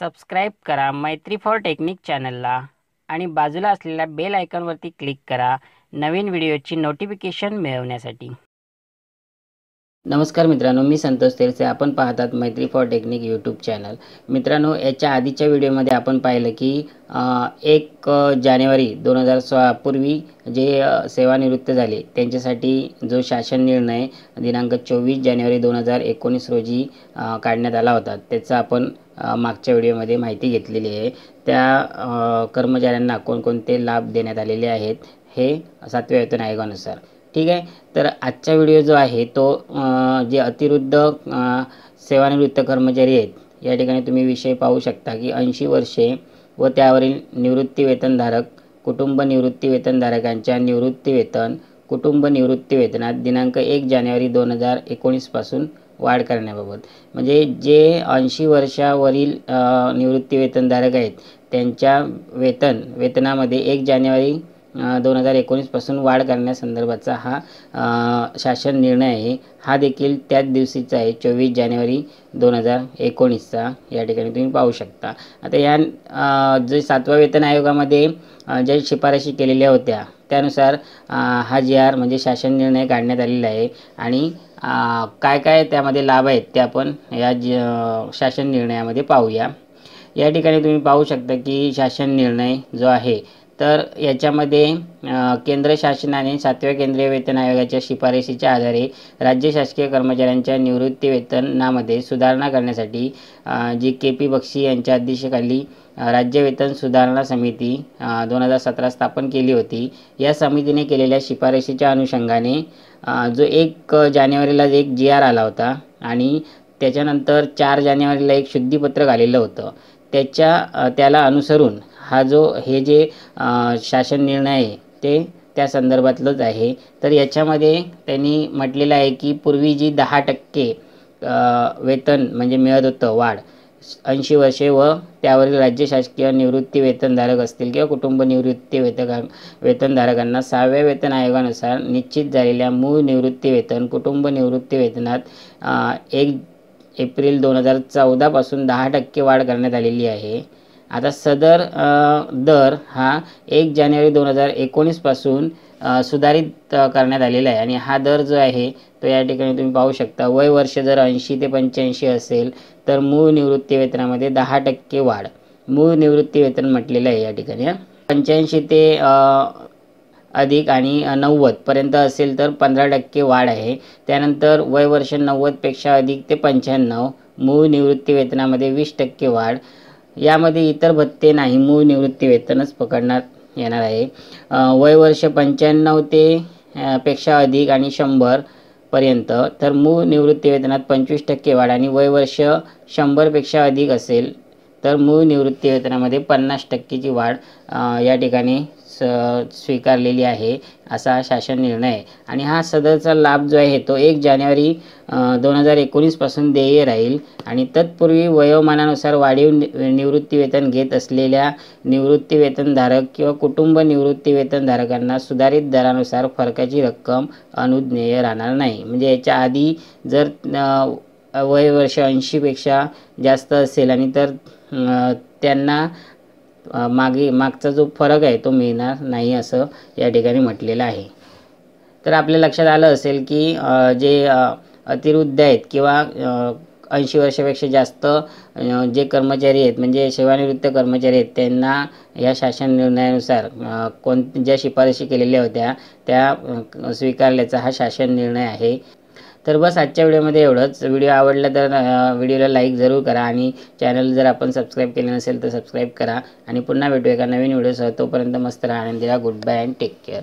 Subscribe करा मैत्री for technique चॅनलला आणि बाजूला असलेल्या बेल आयकॉनवरती क्लिक करा नवीन व्हिडिओची नोटिफिकेशन मिळवण्यासाठी. नमस्कार मित्रांनो मी संतोष तेलसे. आपण पाहतात मैत्री फॉर टेक्निक यूट्यूब चॅनल. मित्रांनो याच्या आधीच्या व्हिडिओमध्ये आपण पाहिलं की एक जानेवारी दोन हजार सोळा पूर्वी जे सेवानिवृत्त झाले त्यांच्यासाठी जो शासन निर्णय दिनांक चोवीस जानेवारी दोन हजार एकोणीस रोजी काढण्यात आला होता. त्याचा आपण मागच्या व्हिडिओमध्ये माहिती घेतलेली आहे. त्या कर्मचाऱ्यांना कोणकोणते लाभ देण्यात आलेले आहेत हे सातव्या वेतन आयोगानुसार. ठीक आहे? तर आजचा व्हिडिओ जो आहे तो जे अतिवृद्ध सेवानिवृत्त कर्मचारी आहेत या ठिकाणी तुम्ही विषय पाहू शकता की ऐंशी वर्षे व त्यावरील निवृत्तीवेतनधारक कुटुंब निवृत्तीवेतनधारकांच्या निवृत्तीवेतन कुटुंब निवृत्तीवेतनात दिनांक एक जानेवारी दोन हजार एकोणीसपासून वाढ करण्याबाबत. म्हणजे जे ऐंशी वर्षावरील निवृत्तीवेतनधारक आहेत त्यांच्या वेतन वेतनामध्ये एक जानेवारी दोन हजार एकोणीसपासून वाढ करण्यासंदर्भाचा हा शासन निर्णय आहे. हा देखील त्याच दिवशीचा आहे चोवीस जानेवारी दोन हजार एकोणीसचा. या ठिकाणी तुम्ही पाहू शकता. आता या जे सातवा वेतन आयोगामध्ये ज्या शिफारशी केलेल्या होत्या त्यानुसार हा जी आर म्हणजे शासन निर्णय काढण्यात आलेला आहे आणि काय काय त्यामध्ये लाभ आहेत ते आपण या ज शासन निर्णयामध्ये पाहूया. या ठिकाणी तुम्ही पाहू शकता की शासन निर्णय जो आहे तर याच्यामध्ये केंद्र शासनाने सातव्या केंद्रीय वेतन आयोगाच्या शिफारशीच्या आधारे राज्य शासकीय कर्मचाऱ्यांच्या निवृत्ती वेतनामध्ये सुधारणा करण्यासाठी जी के पी बक्षी यांच्या अध्यक्षतेखाली राज्य वेतन सुधारणा समिती दोन हजार सतरा स्थापन केली होती. या समितीने केलेल्या शिफारशीच्या अनुषंगाने जो एक जानेवारीला एक जी आर आला होता आणि त्याच्यानंतर चार जानेवारीला एक शुद्धीपत्रक आलेलं होतं. त्याच्या त्याला अनुसरून हा जो हे जे शासन निर्णय आहे ते त्या संदर्भातलंच आहे. तर याच्यामध्ये त्यांनी म्हटलेलं आहे की पूर्वी जी दहा टक्के वेतन म्हणजे मिळत होतं वाढ ऐंशी वर्षे व त्यावरील राज्य शासकीय निवृत्ती वेतनधारक असतील किंवा कुटुंब निवृत्ती वेतका वेतनधारकांना सहाव्या वेतन आयोगानुसार निश्चित झालेल्या मूळ निवृत्ती वेतन कुटुंब निवृत्ती वेतनात एक एप्रिल दोन हजार चौदापासून दहा टक्के वाढ करण्यात आलेली आहे. आता सदर दर हा एक जानेवारी दोन हजार एकोणीसपासून सुधारित करण्यात आलेला आहे. आणि हा दर जो आहे तो या ठिकाणी तुम्ही पाहू शकता. वय वर्ष जर ऐंशी ते पंच्याऐंशी असेल तर मूळ निवृत्ती वेतनामध्ये दहा टक्के वाढ. मूळ निवृत्ती वेतन म्हटलेलं आहे या ठिकाणी पंच्याऐंशी ते अधिक आणि नव्वदपर्यंत असेल तर पंधरा टक्के वाढ आहे. त्यानंतर वय वर्ष नव्वदपेक्षा अधिक ते पंच्याण्णव मूळ निवृत्ती वेतनामध्ये वीस टक्के वाढ. यामध्ये इतर भत्ते नाही. मूळ निवृत्ती वेतनच पकडण्यात येणार आहे. वय वर्ष पंच्याण्णव ते पेक्षा अधिक आणि शंभर पर्यंत. तर मूळ निवृत्ती वेतनात पंचवीस टक्के वाढ आणि वय वर्ष शंभरपेक्षा अधिक असेल तर मूळ निवृत्ती वेतनामध्ये पन्नास टक्केची वाढ या ठिकाणी स स्वीकारलेली आहे असा शासन निर्णय आहे. आणि हा सदरचा लाभ जो आहे तो एक जानेवारी दोन हजार एकोणीसपासून देय राहील. आणि तत्पूर्वी वयोमानानुसार वाढीव निवृत्तीवेतन घेत असलेल्या निवृत्तीवेतनधारक किंवा कुटुंब निवृत्तीवेतनधारकांना सुधारित दरानुसार फरकाची रक्कम अनुज्ञेय राहणार नाही. म्हणजे याच्या आधी जर वय वर्ष ऐंशीपेक्षा जास्त असेल आणि तर त्यांना मागे मागचा जो फरक आहे तो मिळणार नाही असं या ठिकाणी म्हटलेलं आहे. तर आपल्या लक्षात आलं असेल की जे अतिरुद्ध अतिवृद्ध आहेत किंवा ऐंशी वर्षापेक्षा जास्त जे कर्मचारी आहेत म्हणजे सेवानिवृत्त कर्मचारी आहेत त्यांना या शासन निर्णयानुसार कोण ज्या शिफारशी केलेल्या होत्या त्या स्वीकारल्याचा हा शासन निर्णय आहे. तर बस आजच्या व्हिडिओमध्ये एवढंच. व्हिडिओ आवडला तर व्हिडिओला लाईक जरूर करा आणि चॅनल जर आपण सबस्क्राईब केले नसेल तर सबस्क्राईब करा. आणि पुन्हा भेटू एका नवीन व्हिडिओसह. तोपर्यंत मस्त राहा आणि good bye and take care